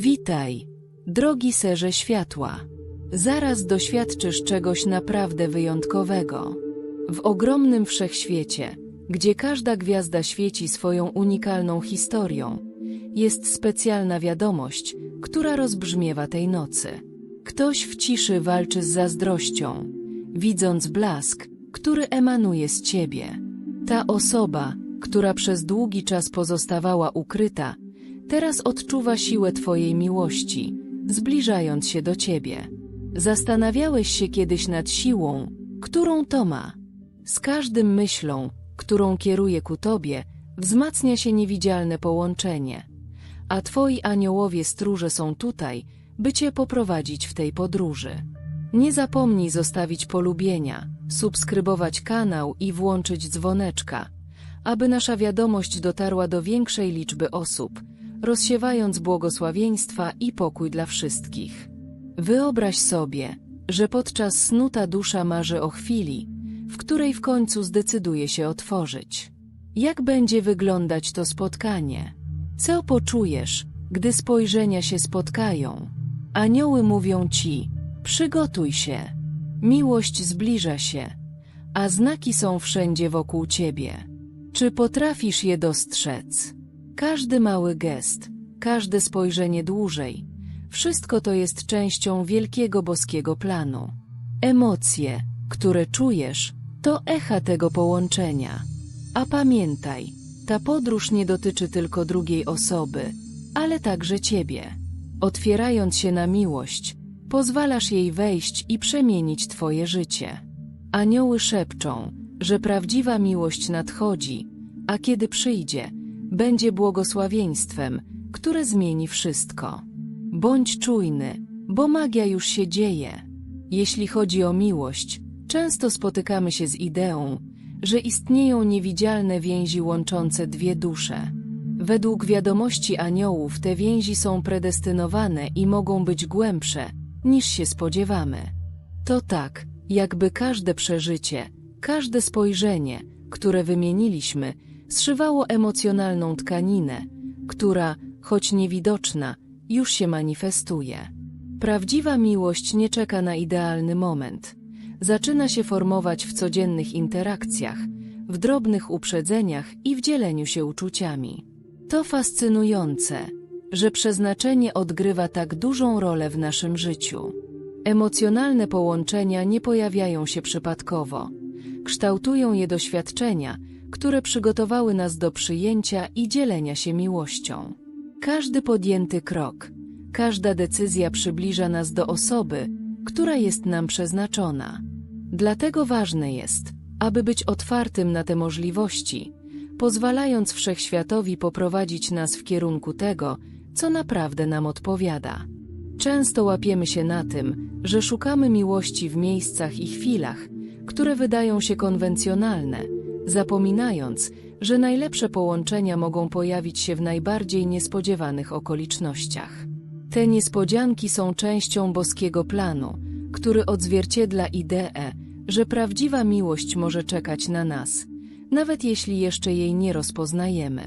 Witaj, drogi serze światła. Zaraz doświadczysz czegoś naprawdę wyjątkowego. W ogromnym wszechświecie, gdzie każda gwiazda świeci swoją unikalną historią, jest specjalna wiadomość, która rozbrzmiewa tej nocy. Ktoś w ciszy walczy z zazdrością, widząc blask, który emanuje z ciebie. Ta osoba, która przez długi czas pozostawała ukryta, teraz odczuwa siłę twojej miłości, zbliżając się do ciebie. Zastanawiałeś się kiedyś nad siłą, którą to ma. Z każdym myślą, którą kieruje ku tobie, wzmacnia się niewidzialne połączenie. A twoi aniołowie stróże są tutaj, by cię poprowadzić w tej podróży. Nie zapomnij zostawić polubienia, subskrybować kanał i włączyć dzwoneczka, aby nasza wiadomość dotarła do większej liczby osób, rozsiewając błogosławieństwa i pokój dla wszystkich. Wyobraź sobie, że podczas snu ta dusza marzy o chwili, w której w końcu zdecyduje się otworzyć. Jak będzie wyglądać to spotkanie? Co poczujesz, gdy spojrzenia się spotkają? Anioły mówią ci, przygotuj się. Miłość zbliża się, a znaki są wszędzie wokół ciebie. Czy potrafisz je dostrzec? Każdy mały gest, każde spojrzenie dłużej, wszystko to jest częścią wielkiego boskiego planu. Emocje, które czujesz, to echa tego połączenia. A pamiętaj, ta podróż nie dotyczy tylko drugiej osoby, ale także ciebie. Otwierając się na miłość, pozwalasz jej wejść i przemienić twoje życie. Anioły szepczą, że prawdziwa miłość nadchodzi, a kiedy przyjdzie, będzie błogosławieństwem, które zmieni wszystko. Bądź czujny, bo magia już się dzieje. Jeśli chodzi o miłość, często spotykamy się z ideą, że istnieją niewidzialne więzi łączące dwie dusze. Według wiadomości aniołów te więzi są predestynowane i mogą być głębsze, niż się spodziewamy. To tak, jakby każde przeżycie, każde spojrzenie, które wymieniliśmy, zszywało emocjonalną tkaninę, która, choć niewidoczna, już się manifestuje. Prawdziwa miłość nie czeka na idealny moment. Zaczyna się formować w codziennych interakcjach, w drobnych uprzedzeniach i w dzieleniu się uczuciami. To fascynujące, że przeznaczenie odgrywa tak dużą rolę w naszym życiu. Emocjonalne połączenia nie pojawiają się przypadkowo. Kształtują je doświadczenia, które przygotowały nas do przyjęcia i dzielenia się miłością. Każdy podjęty krok, każda decyzja przybliża nas do osoby, która jest nam przeznaczona. Dlatego ważne jest, aby być otwartym na te możliwości, pozwalając wszechświatowi poprowadzić nas w kierunku tego, co naprawdę nam odpowiada. Często łapiemy się na tym, że szukamy miłości w miejscach i chwilach, które wydają się konwencjonalne, zapominając, że najlepsze połączenia mogą pojawić się w najbardziej niespodziewanych okolicznościach. Te niespodzianki są częścią boskiego planu, który odzwierciedla ideę, że prawdziwa miłość może czekać na nas, nawet jeśli jeszcze jej nie rozpoznajemy.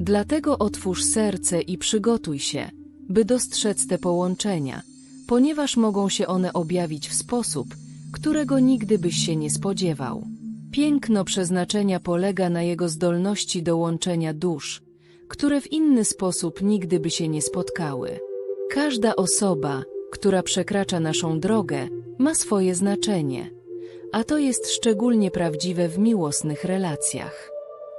Dlatego otwórz serce i przygotuj się, by dostrzec te połączenia, ponieważ mogą się one objawić w sposób, którego nigdy byś się nie spodziewał. Piękno przeznaczenia polega na jego zdolności do łączenia dusz, które w inny sposób nigdy by się nie spotkały. Każda osoba, która przekracza naszą drogę, ma swoje znaczenie, a to jest szczególnie prawdziwe w miłosnych relacjach.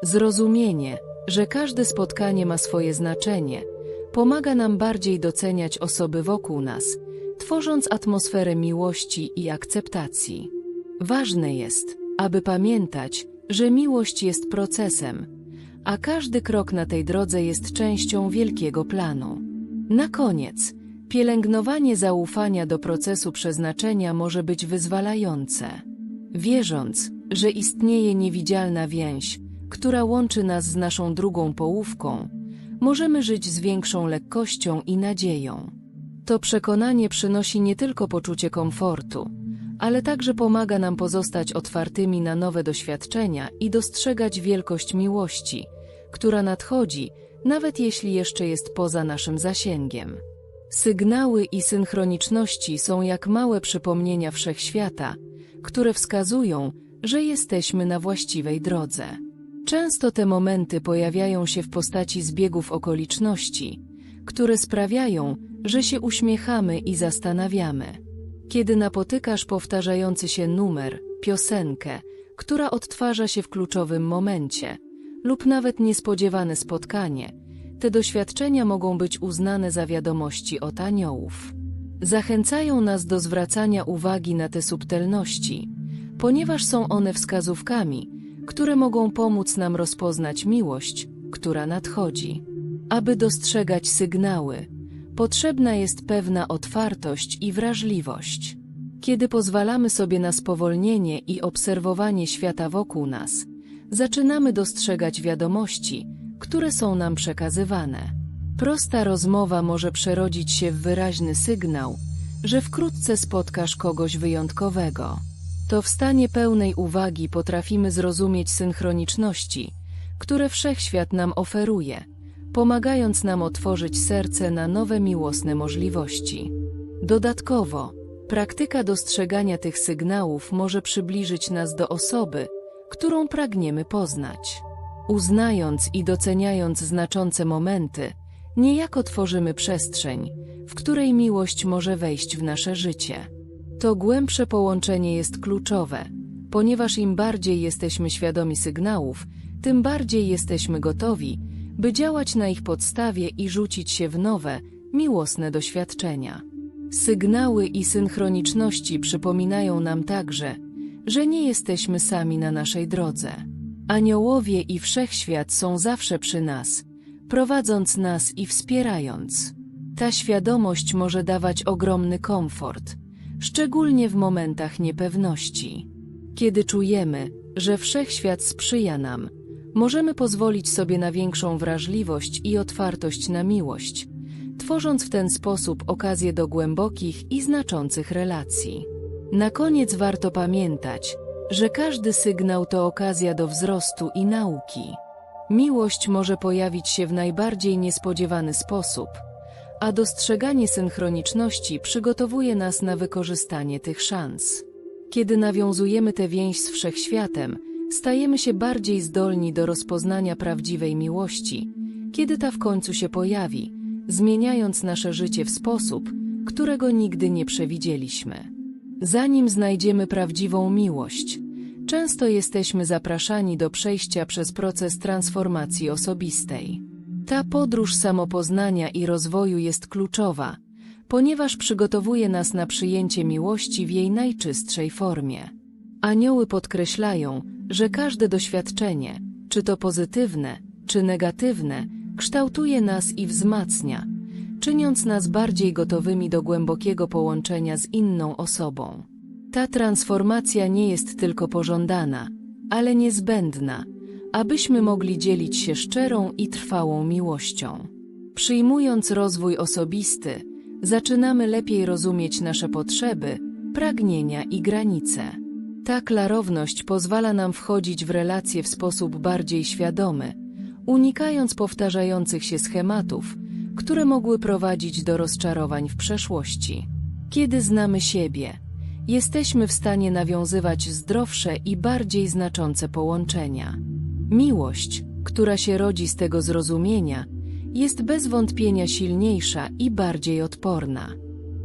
Zrozumienie, że każde spotkanie ma swoje znaczenie, pomaga nam bardziej doceniać osoby wokół nas, tworząc atmosferę miłości i akceptacji. Ważne jest, aby pamiętać, że miłość jest procesem, a każdy krok na tej drodze jest częścią wielkiego planu. Na koniec, pielęgnowanie zaufania do procesu przeznaczenia może być wyzwalające. Wierząc, że istnieje niewidzialna więź, która łączy nas z naszą drugą połówką, możemy żyć z większą lekkością i nadzieją. To przekonanie przynosi nie tylko poczucie komfortu, ale także pomaga nam pozostać otwartymi na nowe doświadczenia i dostrzegać wielkość miłości, która nadchodzi, nawet jeśli jeszcze jest poza naszym zasięgiem. Sygnały i synchroniczności są jak małe przypomnienia wszechświata, które wskazują, że jesteśmy na właściwej drodze. Często te momenty pojawiają się w postaci zbiegów okoliczności, które sprawiają, że się uśmiechamy i zastanawiamy. Kiedy napotykasz powtarzający się numer, piosenkę, która odtwarza się w kluczowym momencie, lub nawet niespodziewane spotkanie, te doświadczenia mogą być uznane za wiadomości od aniołów. Zachęcają nas do zwracania uwagi na te subtelności, ponieważ są one wskazówkami, które mogą pomóc nam rozpoznać miłość, która nadchodzi. Aby dostrzegać sygnały, potrzebna jest pewna otwartość i wrażliwość. Kiedy pozwalamy sobie na spowolnienie i obserwowanie świata wokół nas, zaczynamy dostrzegać wiadomości, które są nam przekazywane. Prosta rozmowa może przerodzić się w wyraźny sygnał, że wkrótce spotkasz kogoś wyjątkowego. To w stanie pełnej uwagi potrafimy zrozumieć synchroniczności, które wszechświat nam oferuje, pomagając nam otworzyć serce na nowe miłosne możliwości. Dodatkowo, praktyka dostrzegania tych sygnałów może przybliżyć nas do osoby, którą pragniemy poznać. Uznając i doceniając znaczące momenty, niejako tworzymy przestrzeń, w której miłość może wejść w nasze życie. To głębsze połączenie jest kluczowe, ponieważ im bardziej jesteśmy świadomi sygnałów, tym bardziej jesteśmy gotowi, by działać na ich podstawie i rzucić się w nowe, miłosne doświadczenia. Sygnały i synchroniczności przypominają nam także, że nie jesteśmy sami na naszej drodze. Aniołowie i wszechświat są zawsze przy nas, prowadząc nas i wspierając. Ta świadomość może dawać ogromny komfort, szczególnie w momentach niepewności. Kiedy czujemy, że wszechświat sprzyja nam, możemy pozwolić sobie na większą wrażliwość i otwartość na miłość, tworząc w ten sposób okazję do głębokich i znaczących relacji. Na koniec warto pamiętać, że każdy sygnał to okazja do wzrostu i nauki. Miłość może pojawić się w najbardziej niespodziewany sposób, a dostrzeganie synchroniczności przygotowuje nas na wykorzystanie tych szans. Kiedy nawiązujemy tę więź z wszechświatem, stajemy się bardziej zdolni do rozpoznania prawdziwej miłości, kiedy ta w końcu się pojawi, zmieniając nasze życie w sposób, którego nigdy nie przewidzieliśmy. Zanim znajdziemy prawdziwą miłość, często jesteśmy zapraszani do przejścia przez proces transformacji osobistej. Ta podróż samopoznania i rozwoju jest kluczowa, ponieważ przygotowuje nas na przyjęcie miłości w jej najczystszej formie. Anioły podkreślają, że każde doświadczenie, czy to pozytywne, czy negatywne, kształtuje nas i wzmacnia, czyniąc nas bardziej gotowymi do głębokiego połączenia z inną osobą. Ta transformacja nie jest tylko pożądana, ale niezbędna, abyśmy mogli dzielić się szczerą i trwałą miłością. Przyjmując rozwój osobisty, zaczynamy lepiej rozumieć nasze potrzeby, pragnienia i granice. Ta klarowność pozwala nam wchodzić w relacje w sposób bardziej świadomy, unikając powtarzających się schematów, które mogły prowadzić do rozczarowań w przeszłości. Kiedy znamy siebie, jesteśmy w stanie nawiązywać zdrowsze i bardziej znaczące połączenia. Miłość, która się rodzi z tego zrozumienia, jest bez wątpienia silniejsza i bardziej odporna.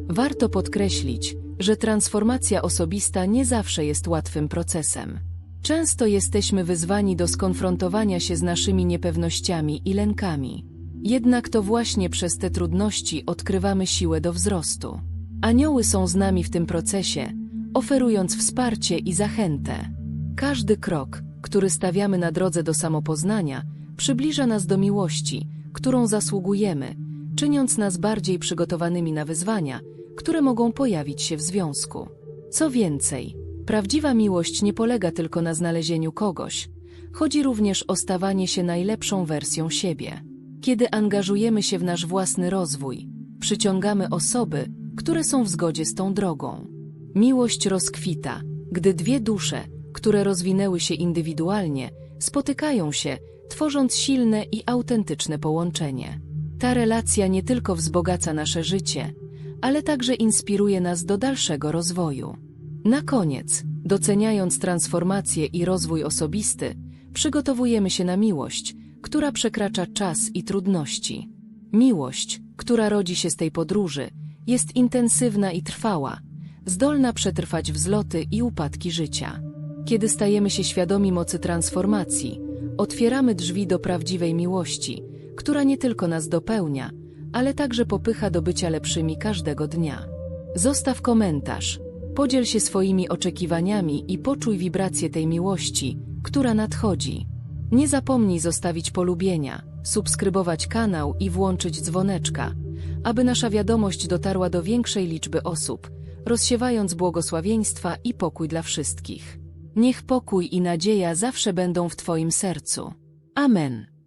Warto podkreślić, że transformacja osobista nie zawsze jest łatwym procesem. Często jesteśmy wyzwani do skonfrontowania się z naszymi niepewnościami i lękami. Jednak to właśnie przez te trudności odkrywamy siłę do wzrostu. Anioły są z nami w tym procesie, oferując wsparcie i zachętę. Każdy krok, który stawiamy na drodze do samopoznania, przybliża nas do miłości, którą zasługujemy, czyniąc nas bardziej przygotowanymi na wyzwania, które mogą pojawić się w związku. Co więcej, prawdziwa miłość nie polega tylko na znalezieniu kogoś, chodzi również o stawanie się najlepszą wersją siebie. Kiedy angażujemy się w nasz własny rozwój, przyciągamy osoby, które są w zgodzie z tą drogą. Miłość rozkwita, gdy dwie dusze, które rozwinęły się indywidualnie, spotykają się, tworząc silne i autentyczne połączenie. Ta relacja nie tylko wzbogaca nasze życie, ale także inspiruje nas do dalszego rozwoju. Na koniec, doceniając transformację i rozwój osobisty, przygotowujemy się na miłość, która przekracza czas i trudności. Miłość, która rodzi się z tej podróży, jest intensywna i trwała, zdolna przetrwać wzloty i upadki życia. Kiedy stajemy się świadomi mocy transformacji, otwieramy drzwi do prawdziwej miłości, która nie tylko nas dopełnia, ale także popycha do bycia lepszymi każdego dnia. Zostaw komentarz, podziel się swoimi oczekiwaniami i poczuj wibrację tej miłości, która nadchodzi. Nie zapomnij zostawić polubienia, subskrybować kanał i włączyć dzwoneczka, aby nasza wiadomość dotarła do większej liczby osób, rozsiewając błogosławieństwa i pokój dla wszystkich. Niech pokój i nadzieja zawsze będą w Twoim sercu. Amen.